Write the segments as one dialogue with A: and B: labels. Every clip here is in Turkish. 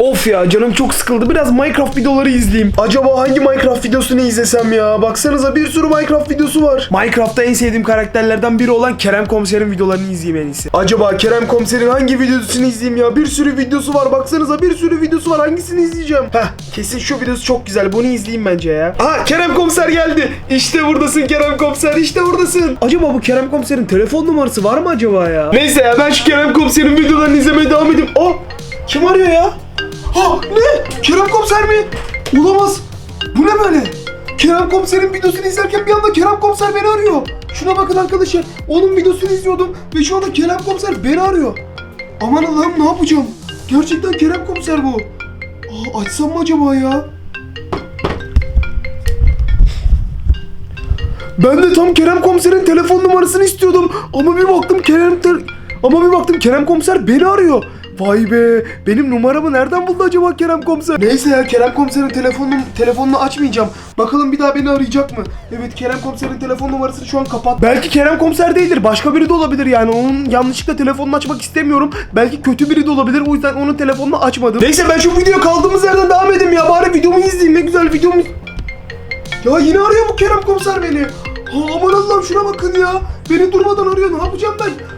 A: Of ya canım çok sıkıldı. Biraz Minecraft videoları izleyeyim. Acaba hangi Minecraft videosunu izlesem ya? Baksanıza bir sürü Minecraft videosu var. Minecraft'ta en sevdiğim karakterlerden biri olan Kerem Komiser'in videolarını izleyeyim en iyisi. Acaba Kerem Komiser'in hangi videosunu izleyeyim ya? Bir sürü videosu var. Baksanıza bir sürü videosu var. Hangisini izleyeceğim? Heh kesin şu videosu çok güzel. Bunu izleyeyim bence ya. Aa Kerem Komiser geldi. İşte buradasın Kerem Komiser. İşte buradasın. Acaba bu Kerem Komiser'in telefon numarası var mı acaba ya? Neyse ya ben şu Kerem Komiser'in videolarını izlemeye devam edeyim. Oh kim arıyor ya? Ha ne? Kerem komiser mi? Olamaz. Bu ne böyle? Kerem komiserin videosunu izlerken bir anda Kerem komiser beni arıyor. Şuna bakın arkadaşlar. Onun videosunu izliyordum ve şu anda Kerem komiser beni arıyor. Aman Allah'ım ne yapacağım? Gerçekten Kerem komiser bu. Aa, açsam mı acaba ya? Ben de tam Kerem komiserin telefon numarasını istiyordum. Ama bir baktım Kerem ama bir baktım Kerem komiser beni arıyor. Vay be benim numaramı nereden buldu acaba Kerem komiser? Neyse ya Kerem komiserin telefonunu, telefonunu açmayacağım. Bakalım bir daha beni arayacak mı? Evet Kerem komiserin telefon numarasını şu an kapat. Belki Kerem komiser değildir. Başka biri de olabilir yani. Onun yanlışlıkla telefonunu açmak istemiyorum. Belki kötü biri de olabilir. O yüzden onun telefonunu açmadım. Neyse ben şu videoya kaldığımız yerden devam edeyim ya. Bari videomu izleyeyim. Ne güzel videomu ya yine arıyor bu Kerem komiser beni. Ha, aman Allah'ım şuna bakın ya. Beni durmadan arıyor. Ne yapacağım ben?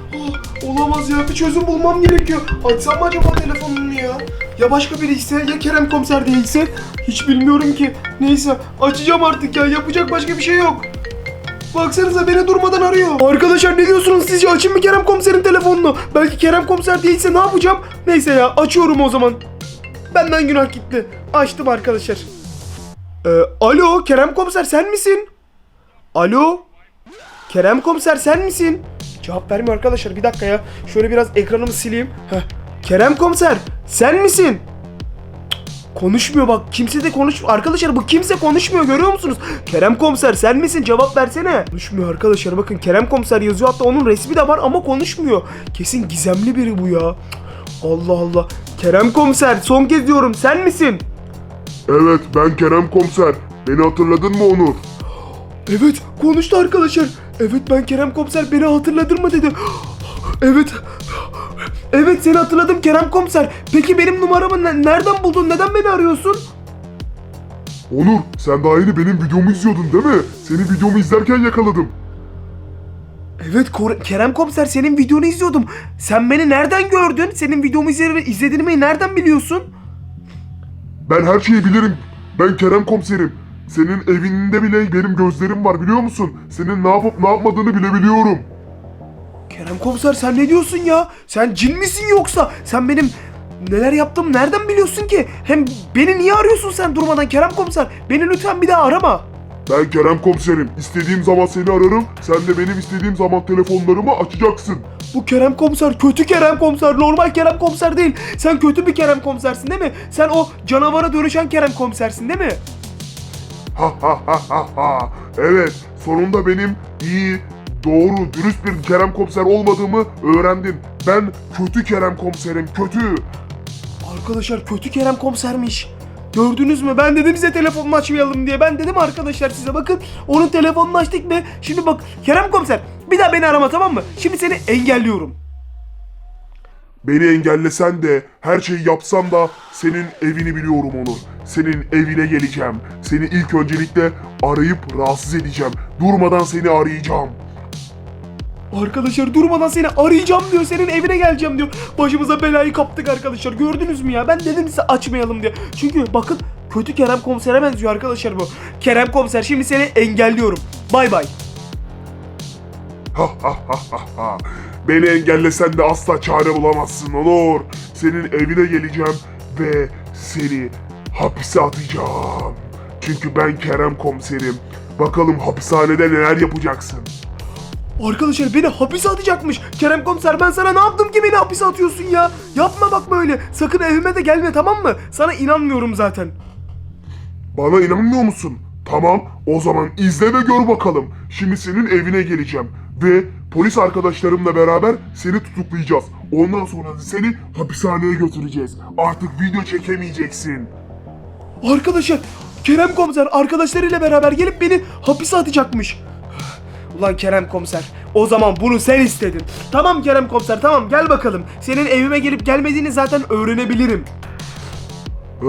A: Olamaz ya. Bir çözüm bulmam gerekiyor. Açsam mı acaba telefonunu ya? Ya başka biri ise ya Kerem komiser değilse? Hiç bilmiyorum ki. Neyse açacağım artık ya. Yapacak başka bir şey yok. Baksanıza beni durmadan arıyor. Arkadaşlar ne diyorsunuz sizce açayım mı Kerem komiserin telefonunu? Belki Kerem komiser değilse ne yapacağım? Neyse ya açıyorum o zaman. Benden günah gitti. Açtım arkadaşlar. Ee, alo Kerem komiser sen misin? Alo? Kerem komiser sen misin? Cevap vermiyor arkadaşlar bir dakika ya. Şöyle biraz ekranımı sileyim. Heh. Kerem komiser sen misin? Konuşmuyor bak kimse de konuş arkadaşlar bu kimse konuşmuyor görüyor musunuz? Kerem komiser sen misin cevap versene. Konuşmuyor arkadaşlar bakın Kerem komiser yazıyor hatta onun resmi de var ama konuşmuyor. Kesin gizemli biri bu ya. Allah Allah. Kerem komiser son kez diyorum sen misin?
B: Evet ben Kerem Komiser. Beni hatırladın mı Onur?
A: Evet konuştu arkadaşlar. Evet ben Kerem Komiser beni hatırladın mı dedi. Evet. Evet seni hatırladım Kerem Komiser. Peki benim numaramı ne- nereden buldun? Neden beni arıyorsun?
B: Onur sen daha yeni benim videomu izliyordun değil mi? Seni videomu izlerken yakaladım.
A: Evet Kor- Kerem Komiser senin videonu izliyordum. Sen beni nereden gördün? Senin videomu izle- izlediğimi nereden biliyorsun?
B: Ben her şeyi bilirim. Ben Kerem Komiserim. Senin evinde bile benim gözlerim var biliyor musun? Senin ne yapıp ne yapmadığını bile biliyorum.
A: Kerem Komiser sen ne diyorsun ya? Sen cin misin yoksa? Sen benim neler yaptığımı nereden biliyorsun ki? Hem beni niye arıyorsun sen durmadan Kerem Komiser? Beni lütfen bir daha arama.
B: Ben Kerem Komiserim. İstediğim zaman seni ararım. Sen de benim istediğim zaman telefonlarımı açacaksın.
A: Bu Kerem komiser kötü Kerem komiser normal Kerem komiser değil. Sen kötü bir Kerem komisersin değil mi? Sen o canavara dönüşen Kerem komisersin değil mi?
B: Evet, sonunda benim iyi, doğru, dürüst bir Kerem Komiser olmadığımı öğrendin. Ben kötü Kerem Komiserim, kötü.
A: Arkadaşlar kötü Kerem komisermiş. Gördünüz mü? Ben dedim size telefonunu açmayalım diye. Ben dedim arkadaşlar size bakın. Onun telefonunu açtık ve şimdi bak Kerem komiser bir daha beni arama tamam mı? Şimdi seni engelliyorum.
B: Beni engellesen de, her şeyi yapsam da senin evini biliyorum Onur. Senin evine geleceğim. Seni ilk öncelikle arayıp rahatsız edeceğim. Durmadan seni arayacağım.
A: Arkadaşlar durmadan seni arayacağım diyor. Senin evine geleceğim diyor. Başımıza belayı kaptık arkadaşlar. Gördünüz mü ya? Ben dedim size açmayalım diye. Çünkü bakın kötü Kerem komisere benziyor arkadaşlar bu. Kerem komiser şimdi seni engelliyorum. Bay bay.
B: Ha ha ha ha ha. Beni engellesen de asla çare bulamazsın Onur. Senin evine geleceğim ve seni hapise atacağım. Çünkü ben Kerem komiserim. Bakalım hapishanede neler yapacaksın.
A: Arkadaşlar beni hapise atacakmış. Kerem komiser ben sana ne yaptım ki beni hapise atıyorsun ya? Yapma bak böyle. Sakın evime de gelme tamam mı? Sana inanmıyorum zaten.
B: Bana inanmıyor musun? Tamam, o zaman izle ve gör bakalım. Şimdi senin evine geleceğim ve polis arkadaşlarımla beraber seni tutuklayacağız. Ondan sonra seni hapishaneye götüreceğiz. Artık video çekemeyeceksin.
A: Arkadaşlar Kerem komiser arkadaşlarıyla beraber gelip beni hapise atacakmış. Ulan Kerem komiser o zaman bunu sen istedin. Tamam Kerem komiser tamam gel bakalım. Senin evime gelip gelmediğini zaten öğrenebilirim.
B: Ee,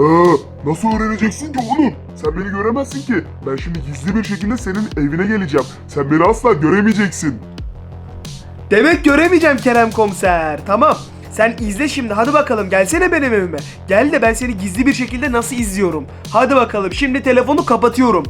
B: nasıl öğreneceksin ki oğlum? Sen beni göremezsin ki. Ben şimdi gizli bir şekilde senin evine geleceğim. Sen beni asla göremeyeceksin.
A: Demek göremeyeceğim Kerem komiser. Tamam. Sen izle şimdi. Hadi bakalım gelsene benim evime. Gel de ben seni gizli bir şekilde nasıl izliyorum. Hadi bakalım. Şimdi telefonu kapatıyorum.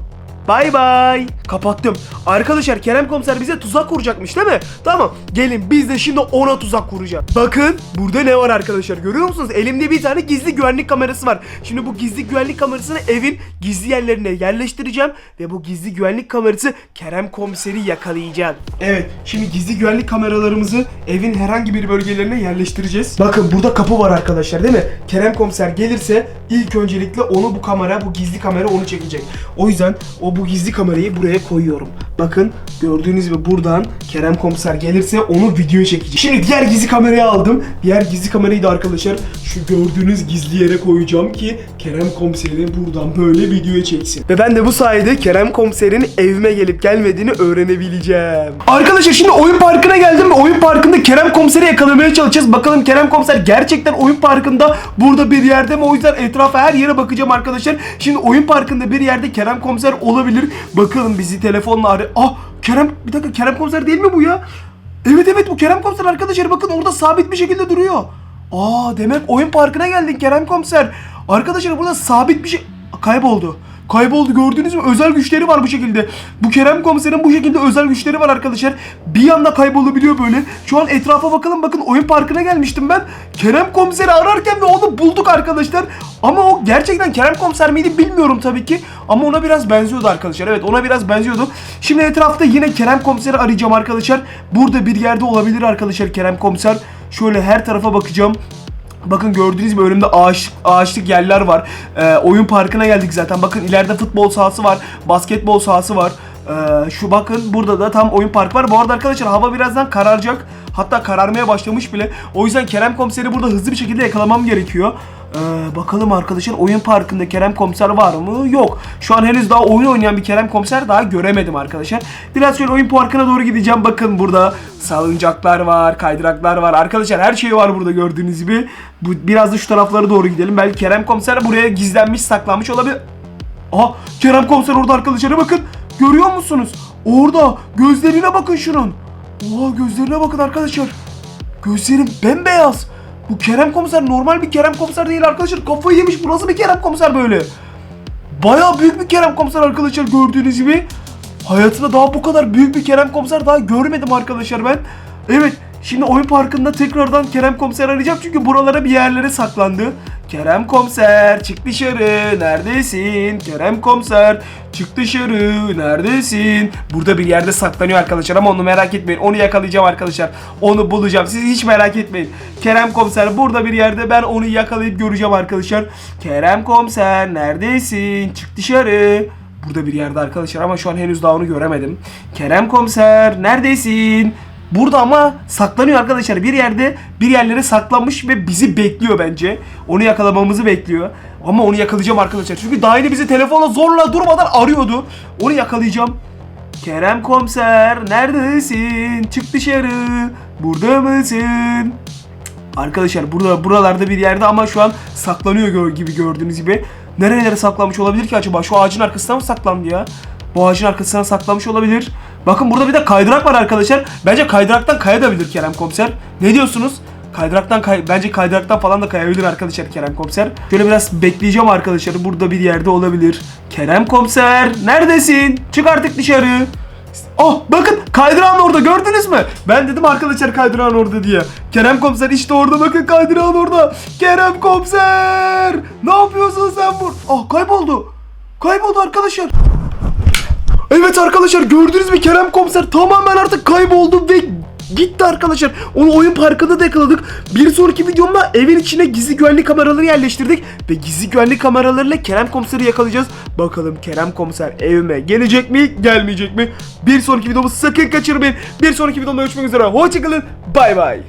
A: Bay bay. Kapattım. Arkadaşlar Kerem komiser bize tuzak kuracakmış değil mi? Tamam. Gelin biz de şimdi ona tuzak kuracağız. Bakın burada ne var arkadaşlar görüyor musunuz? Elimde bir tane gizli güvenlik kamerası var. Şimdi bu gizli güvenlik kamerasını evin gizli yerlerine yerleştireceğim. Ve bu gizli güvenlik kamerası Kerem komiseri yakalayacak. Evet şimdi gizli güvenlik kameralarımızı evin herhangi bir bölgelerine yerleştireceğiz. Bakın burada kapı var arkadaşlar değil mi? Kerem komiser gelirse ilk öncelikle onu bu kamera bu gizli kamera onu çekecek. O yüzden o bu gizli kamerayı buraya koyuyorum. Bakın gördüğünüz gibi buradan Kerem komiser gelirse onu videoya çekecek. Şimdi diğer gizli kamerayı aldım. Diğer gizli kamerayı da arkadaşlar şu gördüğünüz gizli yere koyacağım ki Kerem komiseri buradan böyle videoya çeksin. Ve ben de bu sayede Kerem komiserin evime gelip gelmediğini öğrenebileceğim. Arkadaşlar şimdi oyun parkına geldim ve oyun parkında Kerem komiseri yakalamaya çalışacağız. Bakalım Kerem komiser gerçekten oyun parkında burada bir yerde mi? O yüzden etrafa her yere bakacağım arkadaşlar. Şimdi oyun parkında bir yerde Kerem komiser olabilir. Bakalım bizi telefonla arı... Ah Kerem bir dakika Kerem komiser değil mi bu ya? Evet evet bu Kerem komiser arkadaşlar bakın orada sabit bir şekilde duruyor. Aa demek oyun parkına geldin Kerem komiser. Arkadaşlar burada sabit bir şey kayboldu. Kayboldu gördünüz mü? Özel güçleri var bu şekilde. Bu Kerem komiserin bu şekilde özel güçleri var arkadaşlar. Bir anda kaybolabiliyor böyle. Şu an etrafa bakalım bakın oyun parkına gelmiştim ben. Kerem komiseri ararken ve onu bulduk arkadaşlar. Ama o gerçekten Kerem komiser miydi bilmiyorum tabii ki. Ama ona biraz benziyordu arkadaşlar. Evet ona biraz benziyordu. Şimdi etrafta yine Kerem komiseri arayacağım arkadaşlar. Burada bir yerde olabilir arkadaşlar Kerem komiser. Şöyle her tarafa bakacağım. Bakın gördüğünüz gibi önümde ağaç, ağaçlık yerler var. Ee, oyun parkına geldik zaten. Bakın ileride futbol sahası var. Basketbol sahası var. Ee, şu bakın burada da tam oyun parkı var. Bu arada arkadaşlar hava birazdan kararacak. Hatta kararmaya başlamış bile. O yüzden Kerem komiseri burada hızlı bir şekilde yakalamam gerekiyor. Ee, bakalım arkadaşlar oyun parkında Kerem komiser var mı? Yok. Şu an henüz daha oyun oynayan bir Kerem komiser daha göremedim arkadaşlar. Biraz şöyle oyun parkına doğru gideceğim. Bakın burada salıncaklar var, kaydıraklar var. Arkadaşlar her şey var burada gördüğünüz gibi. Bu, biraz da şu taraflara doğru gidelim. Belki Kerem komiser buraya gizlenmiş, saklanmış olabilir. Aha Kerem komiser orada arkadaşlar bakın. Görüyor musunuz? Orada gözlerine bakın şunun. Oha gözlerine bakın arkadaşlar. Gözlerim bembeyaz. Bu Kerem komiser normal bir Kerem komiser değil arkadaşlar. Kafayı yemiş. Bu nasıl bir Kerem komiser böyle? Bayağı büyük bir Kerem komiser arkadaşlar gördüğünüz gibi. Hayatımda daha bu kadar büyük bir Kerem komiser daha görmedim arkadaşlar ben. Evet şimdi oyun parkında tekrardan Kerem komiser arayacağım çünkü buralara bir yerlere saklandı. Kerem komiser çık dışarı neredesin? Kerem komiser çık dışarı neredesin? Burada bir yerde saklanıyor arkadaşlar ama onu merak etmeyin. Onu yakalayacağım arkadaşlar. Onu bulacağım. Siz hiç merak etmeyin. Kerem komiser burada bir yerde ben onu yakalayıp göreceğim arkadaşlar. Kerem komiser neredesin? Çık dışarı. Burada bir yerde arkadaşlar ama şu an henüz daha onu göremedim. Kerem komiser neredesin? Burada ama saklanıyor arkadaşlar. Bir yerde bir yerlere saklanmış ve bizi bekliyor bence. Onu yakalamamızı bekliyor. Ama onu yakalayacağım arkadaşlar. Çünkü daha bizi telefonla zorla durmadan arıyordu. Onu yakalayacağım. Kerem komiser neredesin? Çık dışarı. Burada mısın? Arkadaşlar burada buralarda bir yerde ama şu an saklanıyor gibi gördüğünüz gibi. Nerelere saklanmış olabilir ki acaba? Şu ağacın arkasına mı saklandı ya? Bu ağacın arkasına saklanmış olabilir. Bakın burada bir de kaydırak var arkadaşlar. Bence kaydıraktan kayabilir Kerem Komiser. Ne diyorsunuz? Kaydıraktan kay bence kaydıraktan falan da kayabilir arkadaşlar Kerem Komiser. Şöyle biraz bekleyeceğim arkadaşlar. Burada bir yerde olabilir. Kerem Komiser neredesin? Çık artık dışarı. Oh bakın kaydırağın orada gördünüz mü? Ben dedim arkadaşlar kaydırağın orada diye. Kerem komiser işte orada bakın kaydırağın orada. Kerem komiser! Ne yapıyorsun sen bur? Ah kayboldu. Kayboldu arkadaşlar. Evet arkadaşlar gördünüz mü Kerem komiser tamamen artık kayboldu ve gitti arkadaşlar. Onu oyun parkında da yakaladık. Bir sonraki videomda evin içine gizli güvenlik kameraları yerleştirdik. Ve gizli güvenlik kameralarıyla Kerem komiseri yakalayacağız. Bakalım Kerem komiser evime gelecek mi gelmeyecek mi? Bir sonraki videomu sakın kaçırmayın. Bir sonraki videomda görüşmek üzere. Hoşçakalın. Bay bay.